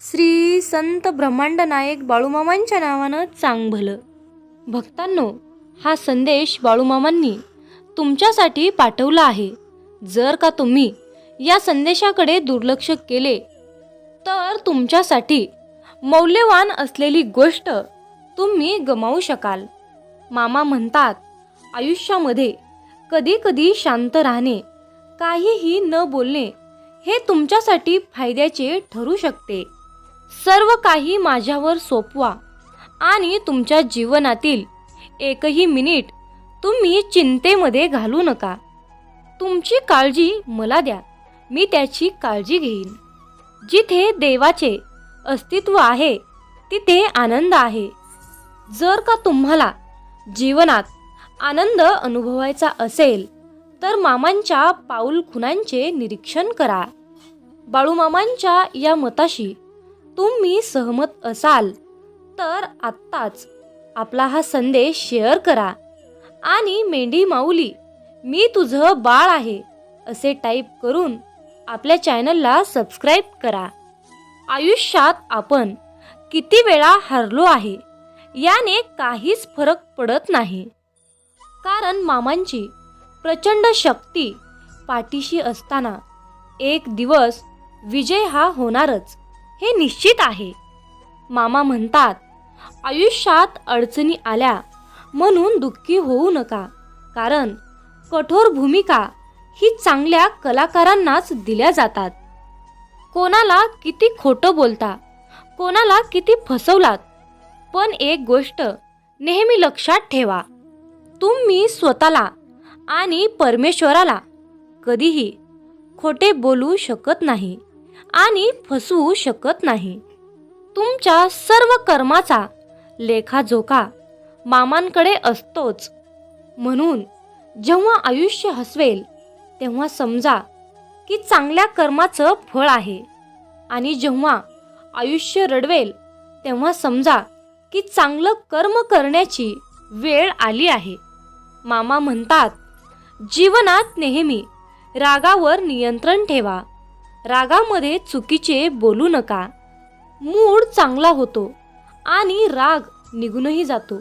श्री संत ब्रह्मांड नायक बाळूमामांच्या नावानं चांग भलं भक्तांनो हा संदेश बाळूमामांनी तुमच्यासाठी पाठवला आहे. जर का तुम्ही या संदेशाकडे दुर्लक्ष केले तर तुमच्यासाठी मौल्यवान असलेली गोष्ट तुम्ही गमावू शकाल. मामा म्हणतात आयुष्यामध्ये कधी कधी शांत राहणे काहीही न बोलणे हे तुमच्यासाठी फायद्याचे ठरू शकते. सर्व काही माझ्यावर सोपवा आणि तुमच्या जीवनातील एकही मिनिट तुम्ही चिंतेमध्ये घालू नका. तुमची काळजी मला द्या मी त्याची काळजी घेईन. जिथे देवाचे अस्तित्व आहे तिथे आनंद आहे. जर का तुम्हाला जीवनात आनंद अनुभवायचा असेल तर मामांच्या पाऊल खुणांचे निरीक्षण करा. बाळूमामांच्या या मताशी तुम्ही सहमत असाल तर आत्ताच आपला हा संदेश शेअर करा. आणि मेंढी माऊली मी तुझं बाळ आहे असे टाईप करून आपल्या चॅनलला सबस्क्राईब करा. आयुष्यात आपण किती वेळा हरलो आहे याने काहीच फरक पडत नाही. कारण मामांची प्रचंड शक्ती पाठीशी असताना एक दिवस विजय हा होणारच. हे निश्चित आहे. मामा म्हणतात आयुष्यात अडचणी आल्या म्हणून दुःखी होऊ नका कारण कठोर भूमिका ही चांगल्या कलाकारांनाच दिल्या जातात. कोणाला किती खोटं बोलता कोणाला किती फसवलात पण एक गोष्ट नेहमी लक्षात ठेवा तुम्ही स्वतःला आणि परमेश्वराला कधीही खोटे बोलू शकत नाही. आणि फसवू शकत नाही. तुमच्या सर्व कर्माचा लेखाजोखा मामांकडे असतोच. म्हणून जेव्हा आयुष्य हसवेल तेव्हा समजा की चांगल्या कर्माचं फळ आहे. आणि जेव्हा आयुष्य रडवेल तेव्हा समजा की चांगलं कर्म करण्याची वेळ आली आहे. मामा म्हणतात जीवनात नेहमी रागावर नियंत्रण ठेवा. रागामध्ये चुकीचे बोलू नका. मूड चांगला होतो आणि राग निघूनही जातो.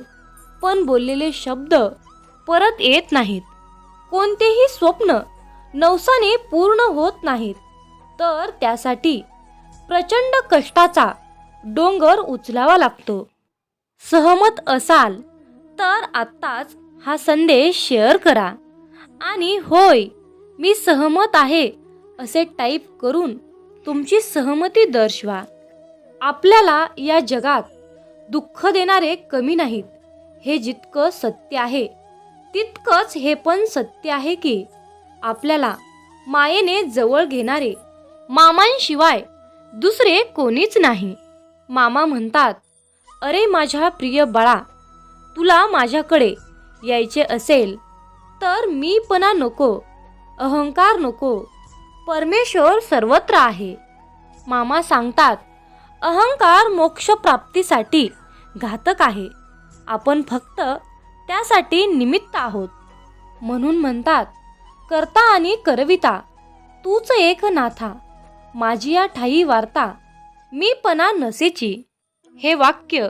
पण बोललेले शब्द परत येत नाहीत. कोणतेही स्वप्न नवसाने पूर्ण होत नाहीत. तर त्यासाठी प्रचंड कष्टाचा डोंगर उचलावा लागतो. सहमत असाल तर आत्ताच हा संदेश शेअर करा. आणि होय मी सहमत आहे. असे टाईप करून तुमची सहमती दर्शवा. आपल्याला या जगात दुःख देणारे कमी नाहीत. हे जितकं सत्य आहे तितकंच हे पण सत्य आहे की आपल्याला मायेने जवळ घेणारे मामांशिवाय दुसरे कोणीच नाही. मामा म्हणतात अरे माझ्या प्रिय बाळा तुला माझ्याकडे यायचे असेल तर मीपणा नको अहंकार नको परमेश्वर सर्वत्र आहे. मामा सांगतात अहंकार मोक्षप्राप्तीसाठी घातक आहे. आपण फक्त त्यासाठी निमित्त आहोत. म्हणून म्हणतात करता आणि करविता तूच एक नाथा. माझी या ठाई वार्ता मी पणा नसेची. हे वाक्य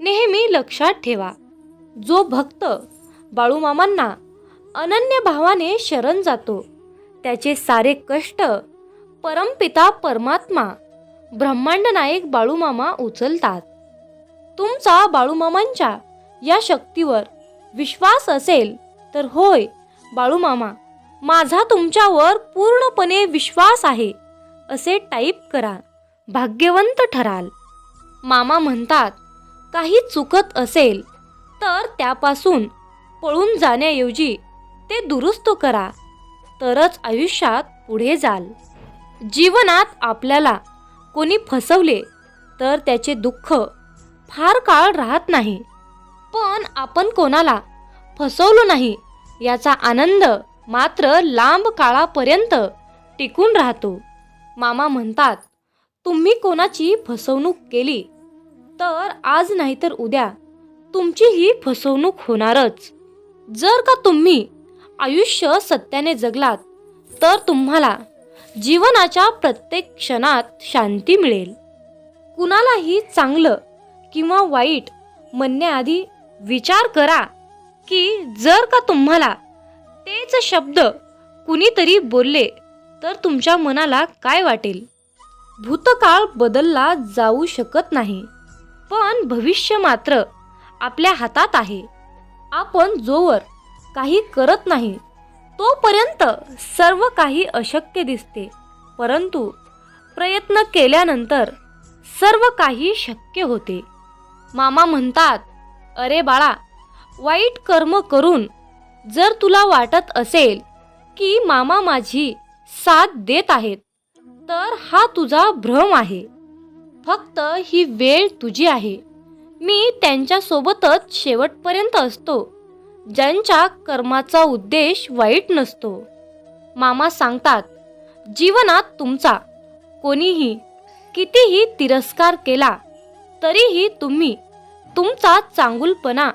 नेहमी लक्षात ठेवा. जो भक्त बाळूमामांना अनन्य भावाने शरण जातो त्याचे सारे कष्ट परमपिता परमात्मा ब्रह्मांड नायक बाळूमामा उचलतात. तुमचा बाळूमामांच्या या शक्तीवर विश्वास असेल तर होय बाळूमामा माझा तुमच्यावर पूर्णपणे विश्वास आहे असे टाईप करा भाग्यवंत ठराल. मामा म्हणतात काही चुकत असेल तर त्यापासून पळून जाण्याऐवजी ते दुरुस्त करा तरच आयुष्यात पुढे जाल. जीवनात आपल्याला कोणी फसवले तर त्याचे दुःख फार काळ राहत नाही. पण आपण कोणाला फसवलो नाही याचा आनंद मात्र लांब काळापर्यंत टिकून राहतो. मामा म्हणतात तुम्ही कोणाची फसवणूक केली? तर आज नाहीतर उद्या तुमची ही फसवणूक होणारच. जर का तुम्ही आयुष्य सत्याने जगलात तर तुम्हाला जीवनाच्या प्रत्येक क्षणात शांती मिळेल. कुणालाही चांगलं किंवा वाईट म्हणण्याआधी विचार करा की जर का तुम्हाला तेच शब्द कुणीतरी बोलले तर तुमच्या मनाला काय वाटेल? भूतकाळ बदलला जाऊ शकत नाही पण भविष्य मात्र आपल्या हातात आहे. आपण जोवर काही करत नाही. तोपर्यंत सर्व काही अशक्य दिसते. परंतु प्रयत्न केल्यानंतर सर्व काही शक्य होते. मामा म्हणतात अरे बाळा वाईट कर्म करून जर तुला वाटत असेल की मामा माझी साथ देत आहेत तर हा तुझा भ्रम आहे. फक्त ही वेळ तुझी आहे. मी त्यांच्यासोबतच शेवटपर्यंत असतो. ज्यांच्या कर्माचा उद्देश वाईट नसतो. मामा सांगतात जीवनात तुमचा कोणीही कितीही तिरस्कार केला तरीही तुम्ही तुमचा चांगुलपणा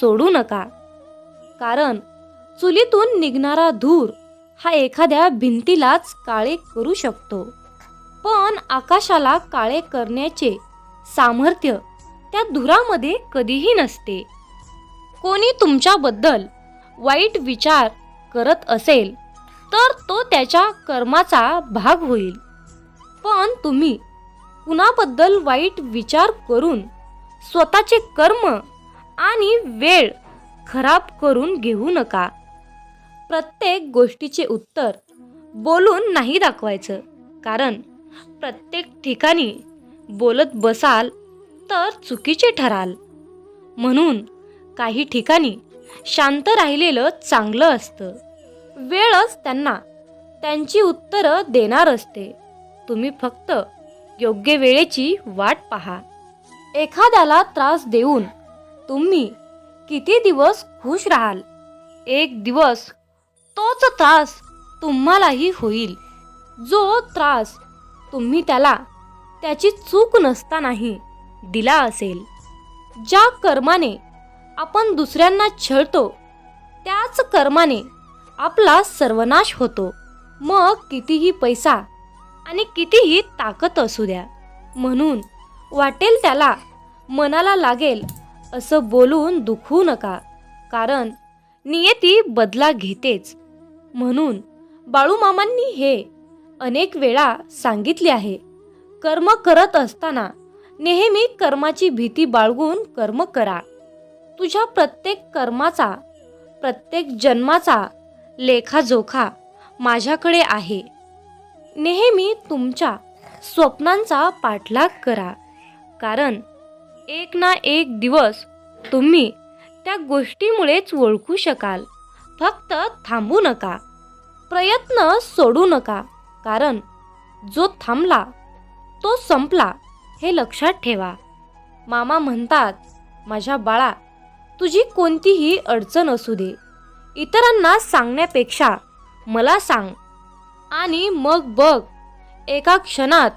सोडू नका. कारण चुलीतून निघणारा धूर हा एखाद्या भिंतीलाच काळे करू शकतो. पण आकाशाला काळे करण्याचे सामर्थ्य त्या धुरामध्ये कधीही नसते. कोणी तुमच्याबद्दल वाईट विचार करत असेल तर तो त्याच्या कर्माचा भाग होईल. पण तुम्ही कुणाबद्दल वाईट विचार करून स्वतःचे कर्म आणि वेळ खराब करून घेऊ नका. प्रत्येक गोष्टीचे उत्तर बोलून नाही दाखवायचं कारण प्रत्येक ठिकाणी बोलत बसाल तर चुकीचे ठराल. म्हणून काही ठिकाणी शांत राहिलेलं चांगलं असतं. वेळच त्यांना. त्यांची उत्तरं देणार असते. तुम्ही फक्त योग्य वेळेची वाट पहा. एखाद्याला त्रास देऊन तुम्ही किती दिवस खुश राहाल? एक दिवस तोच त्रास तुम्हालाही होईल. जो त्रास तुम्ही त्याला त्याची चूक नसतानाही दिला असेल. ज्या कर्माने आपण दुसऱ्यांना छळतो त्याच कर्माने आपला सर्वनाश होतो. मग कितीही पैसा आणि कितीही ताकद असू द्या. म्हणून वाटेल त्याला मनाला लागेल असं बोलून दुखू नका कारण नियती बदला घेतेच. म्हणून बाळूमामांनी हे अनेक वेळा सांगितले आहे. कर्म करत असताना नेहमी कर्माची भीती बाळगून कर्म करा. तुझ्या प्रत्येक कर्माचा प्रत्येक जन्माचा लेखाजोखा माझ्याकडे आहे. नेहमी तुमच्या स्वप्नांचा पाठलाग करा. कारण एक ना एक दिवस तुम्ही त्या गोष्टीमुळेच ओळखू शकाल. फक्त थांबू नका. प्रयत्न सोडू नका. कारण जो थांबला तो संपला हे लक्षात ठेवा. मामा म्हणतात माझ्या बाळा तुझी कोणतीही अडचण असू दे. इतरांना सांगण्यापेक्षा मला सांग. आणि मग बघ एका क्षणात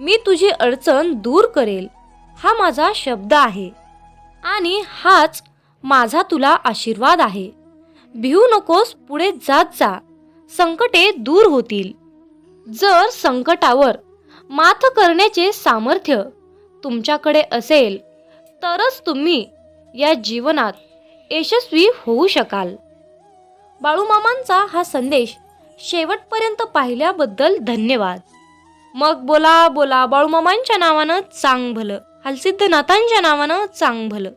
मी तुझी अडचण दूर करेल. हा माझा शब्द आहे. आणि हाच माझा तुला आशीर्वाद आहे. भिवू नकोस पुढे जात जा. संकटे दूर होतील. जर संकटावर मात करण्याचे सामर्थ्य तुमच्याकडे असेल तरच तुम्ही या जीवनात यशस्वी होऊ शकाल. बाळूमामांचा हा संदेश शेवटपर्यंत पाहिल्याबद्दल धन्यवाद. मग बोला बोला बाळूमामांच्या नावानं चांग भलं हलसिद्धनाथांच्या नावानं चांग भलं